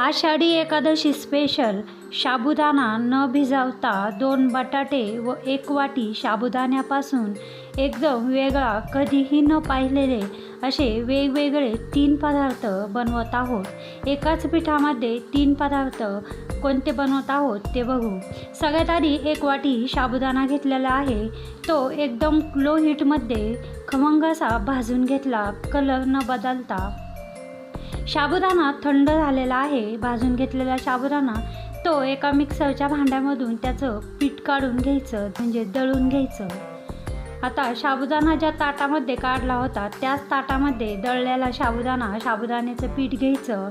Ashadhi Ekadashi special साबुदाणा न भिजवता दोन बटाटे व एक वाटी साबुदाण्यापासून एकदम वेगळा कधीही न पाहिलेले असे वेगवेगळे तीन पदार्थ बनवत आहोत. एकाच पिठामध्ये तीन पदार्थ कोणते बनवत आहोत ते बघू. सगळ्यात आधी एक वाटी साबुदाणा घेतलेला आहे. तो एकदम लो हीटमध्ये खमंग असा भाजून घेतला. कलर न बदलता साबुदाणा थंड झालेला आहे. भाजून घेतलेला साबुदाणा तो एका मिक्सरच्या भांड्यामधून त्याचं पीठ काढून घ्यायचं म्हणजे दळून घ्यायचं. आता साबुदाणा ज्या ताटामध्ये काढला होता त्याच ताटामध्ये दळलेला साबुदाणा साबुदाण्याचं पीठ घ्यायचं.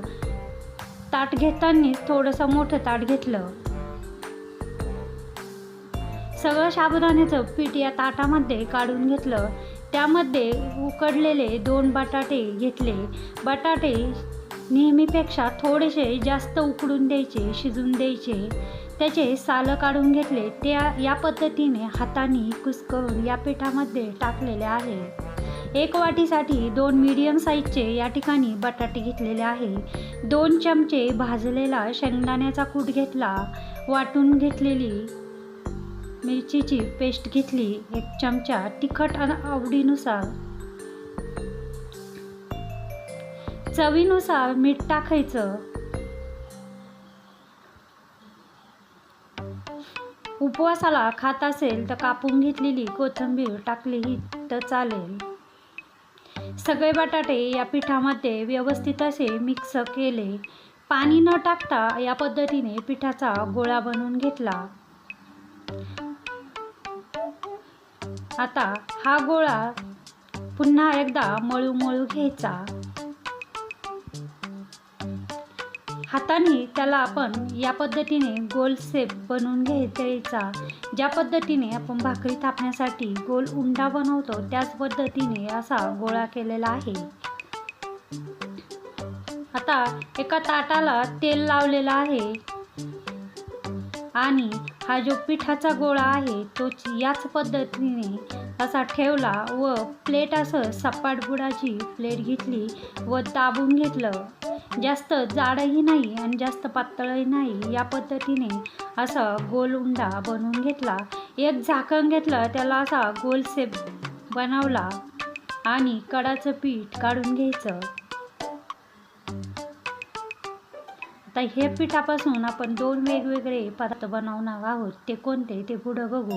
ताट घेतानाच थोडंसं मोठं ताट घेतलं. सगळं साबुदाण्याचं पीठ या ताटामध्ये काढून घेतलं. त्यामध्ये उकडलेले दोन बटाटे घेतले. बटाटे नेहमीपेक्षा थोडेसे जास्त उकडून द्यायचे शिजून द्यायचे. त्याचे सालं काढून घेतले. त्या या पद्धतीने हाताने कुस्करून या पिठामध्ये टाकलेले आहे. एक वाटीसाठी दोन मीडियम साईजचे या ठिकाणी बटाटे घेतलेले आहे. दोन चमचे भाजलेला शेंगदाण्याचा कूट घेतला. वाटून घेतलेली मिरचीची पेस्ट घेतली एक चमचा तिखट आणि आवडीनुसार. चवीनुसार मीठ टाकायचं. उपवासाला खात असेल तर कापून घेतलेली कोथिंबीर टाकलीही तर चालेल. सगळे बटाटे या पिठामध्ये व्यवस्थित असे मिक्स केले. पाणी न टाकता या पद्धतीने पिठाचा गोळा बनवून घेतला. आता हा गोळा पुन्हा एकदा मळू मळू घ्यायचा. हाताने त्याला आपण या पद्धतीने गोल सेप बनवून घ्यायचा ज्या पद्धतीने आपण भाकरी थापण्यासाठी गोल उंडा बनवतो त्याच पद्धतीने असा गोळा केलेला आहे. आता एका ताटाला तेल लावलेलं आहे. आणि हा जो पिठाचा गोळा आहे तो याच पद्धतीने असा ठेवला व प्लेट असं सपाट बुडाची प्लेट घेतली व दाबून घेतलं. जास्त जाडही नाही आणि जास्त पातळही नाही या पद्धतीने असा गोल उंडा बनवून घेतला. एक झाकण घेतलं त्याला असा गोल सेप बनवला आणि कडाचं पीठ काढून घ्यायचं. आता हे पिठापासून आपण दोन वेगवेगळे पदार्थ बनवणार आहोत. ते कोणते ते पुढं बघू.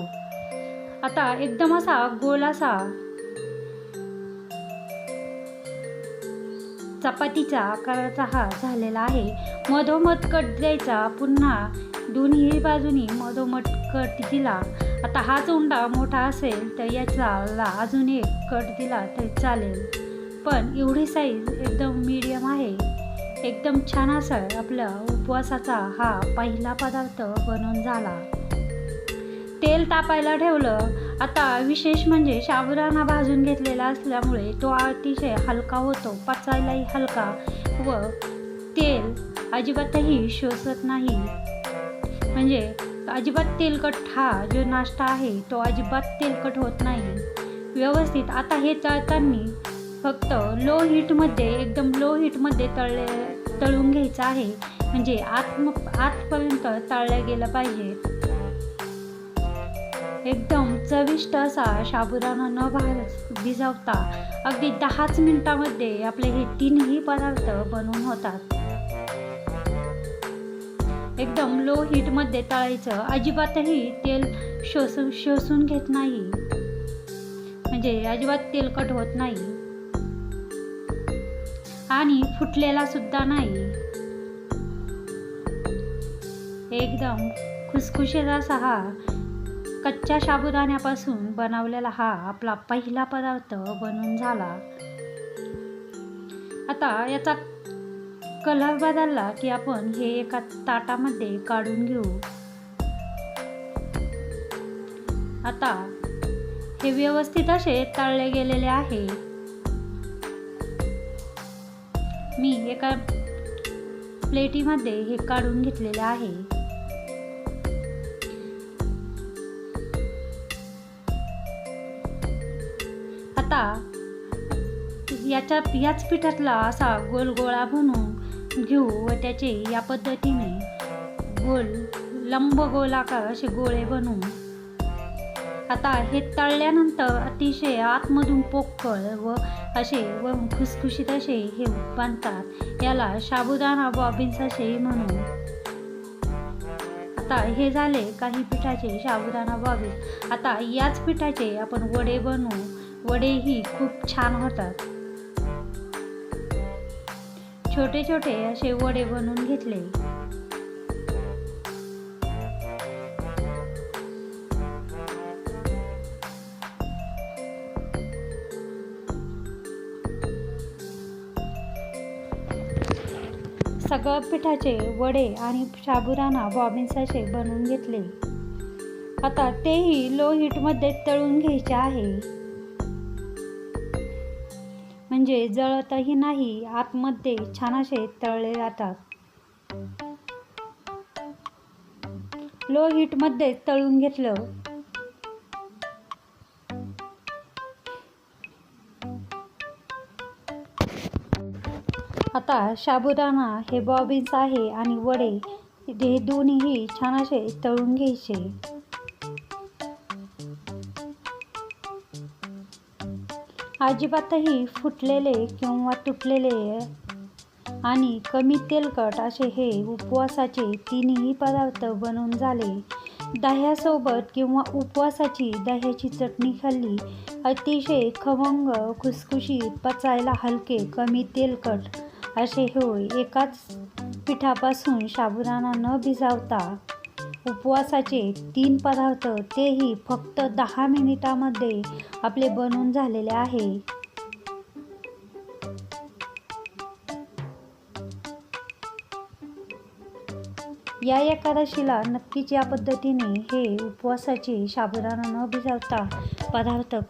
आता एकदम असा गोल असा चपातीचा आकाराचा हा झालेला आहे. मधोमध कट द्यायचा. पुन्हा दोन्ही बाजूनी मधोमध कट दिला. आता हाच उंडा मोठा असेल तर याचा अजून एक कट दिला तर चालेल. पण एवढी साईज एकदम मीडियम आहे. एकदम छान असा आपल्या उपवासाचा हा पहिला पदार्थ बनून झाला. तेल तापायला ठेवलं. आता विशेष म्हणजे साबुदाणा भाजून घेतलेला असल्यामुळे तो अतिशय हलका होतो. पचायलाही हलका व तेल अजिबातही शोषत नाही. म्हणजे अजिबात तेलकट हा जो नाश्ता आहे तो अजिबात तेलकट होत नाही. व्यवस्थित आता हे चाळताना फक्त लो हीटमध्ये एकदम लो हीटमध्ये तळले तळून घ्यायचं आहे. म्हणजे आत आतपर्यंत तळल्या गेलं पाहिजे. एकदम चविष्ट असा साबुदाणा न भाज भिजवता अगदी दहाच मिनिटामध्ये आपले हे तीनही पदार्थ बनवून होतात. एकदम लो हीटमध्ये तळायचं. अजिबातही तेल शोषून शोषून घेत नाही. म्हणजे अजिबात तेलकट होत नाही. आणि फुटलेला सुद्धा नाही. एकदम खुसखुशीत असा हा कच्च्या साबुदाण्यापासून बनवलेला हा आपला पहिला पदार्थ बनून झाला. आता याचा कलर बदलला की आपण हे एका ताटामध्ये काढून घेऊ. आता हे व्यवस्थित असे तळले गेलेले आहे. मी एका प्लेटीमध्ये हे काढून घेतलेले आहे. आता याच्या याच पिठातला असा गोल गोळा बनवून घेऊ व त्याचे या पद्धतीने गोल लंब गोलाकार असे गोळे बनवून आता हे तळल्यानंतर अतिशय आतमधून पोकळ व असे व खुसखुशीत असे हे बांधतात. याला साबुदाणा बॉबिन्स असेही म्हणू. आता हे झाले काही पिठाचे साबुदाणा बॉबिन्स आता याच पिठाचे आपण वडे बनवू. वडेही खूप छान होतात. छोटे छोटे असे वडे बनवून घेतले. सगळं पिठाचे वडे आणि शाबुराना बॉबिन्स असे बनवून घेतले. आता तेही लो हीटमध्ये तळून घ्यायचे आहे. म्हणजे जळतही नाही आतमध्ये छान असे तळले जातात. लो हीटमध्ये तळून घेतलं. आता साबुदाणा हे बॉबिन्स आहे आणि वडे हे दोन्हीही छान असे तळून घ्यायचे. अजिबातही फुटलेले किंवा तुटलेले आणि कमी तेलकट असे हे उपवासाचे तिन्ही पदार्थ बनवून झाले. दह्यासोबत किंवा उपवासाची दह्याची चटणी खाल्ली अतिशय खमंग खुसखुशीत पचायला हलके कमी तेलकट असे होय एकाच पिठापासून साबुदाणा न भिजावता उपवासाचे तीन पदार्थ तेही फक्त दहा मिनिटामध्ये आपले बनून झालेले आहे. या एकादशीला नक्कीच या पद्धतीने हे उपवासाचे साबुदाणा न भिजवता पदार्थ